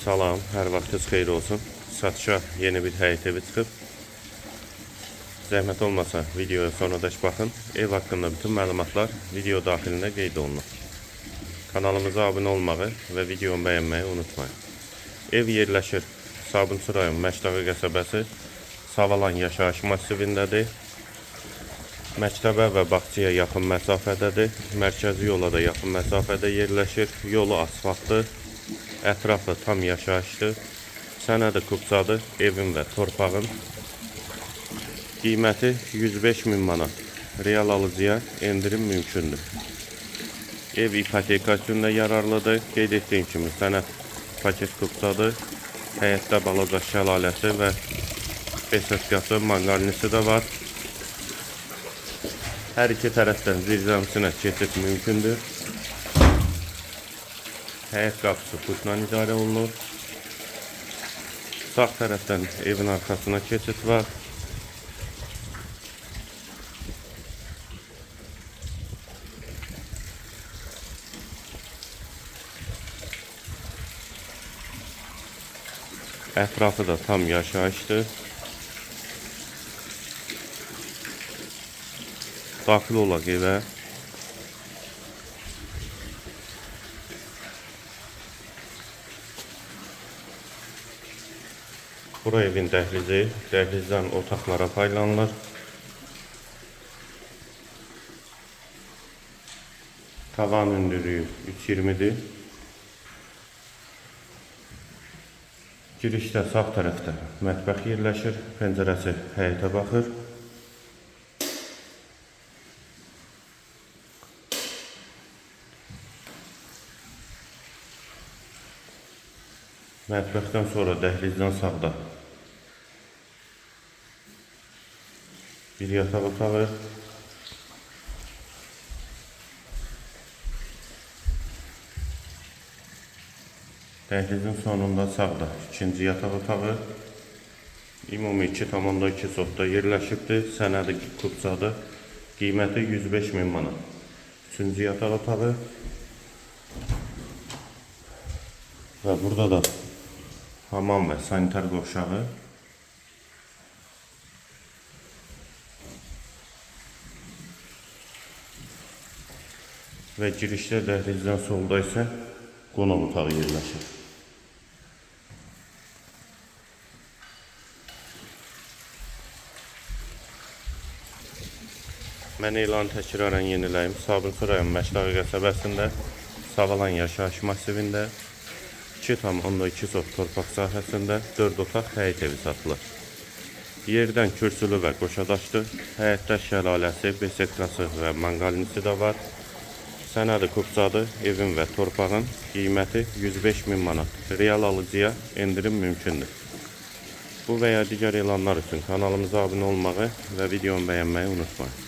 Salam, hər vaxtınız xeyir olsun. Satışa yeni bir həyət evi çıxıb. Zəhmət olmasa videoya sonradək baxın. Ev haqqında bütün məlumatlar video daxilində qeyd olunur. Kanalımıza abunə olmağı və videomu bəyənməyi unutmayın. Ev yerləşir Sabunçu rayon Məşdağı qəsəbəsi Savalan yaşayış massivindədir. Məktəbə və bağçaya yaxın məsafədədir. Mərkəzi yola da yaxın məsafədə yerləşir. Yolu asfaltdır. Ətrafı tam yaşayışdır. Sənədi kubsadır. Evin və torpağın qiyməti 105 min manat. Real alıcıya endirim mümkündür. Ev ipoteka üçün də yararlıdır. Qeyd etdiyim kimi sənəd paket kubsadır. Həyətdə balaca şəlaləsi və besetkası, manqalnisi də var. Hər iki tərəfdən zirzəmisinə keçid mümkündür. Həyət qapısı putla idarə olunur. Sağ tərəfdən evin arxasına keçid var. Ətrafı da tam yaşayışdır. Daxil olaq evə. Bura evin dəhlizi, dəhlizdən otaqlara paylanılır. Tavan hündürlüyü 3.20'dir. Girişdə sağ tərəfdə mətbəx yerləşir, pəncərəsi həyətə baxır. Mətbəxdən sonra dəhlizdən sağda bir yataq otağı, Dəhlizin sonunda sağda ikinci yataq otağı, ümumi 2,2 sotda yerləşibdir. Sənədi kubsadır. Qiyməti 105 min manat. Üçüncü yataq otağı və burada da hamam və sanitar qovşağı. Və girişdə dəhlizdən solda isə qonaq otağı yerləşir. Mən elanı təkrarən yeniləyim. Sabunçu rayon Məşdağı qəsəbəsində Savalan yaşayış massivində 2,2 sot torpaq sahəsində 4 otaq həyət evi satılır. Yerdən kürsülü və qoşadaşdır. Həyətdə şəlaləsi, besetkası və manqalnisi də var. Sənədi kubsadır. Evin və torpağın qiyməti 105 min manat. Real alıcıya endirim mümkündür. Bu və ya digər elanlar üçün kanalımıza abunə olmağı və videomu bəyənməyi unutmayın.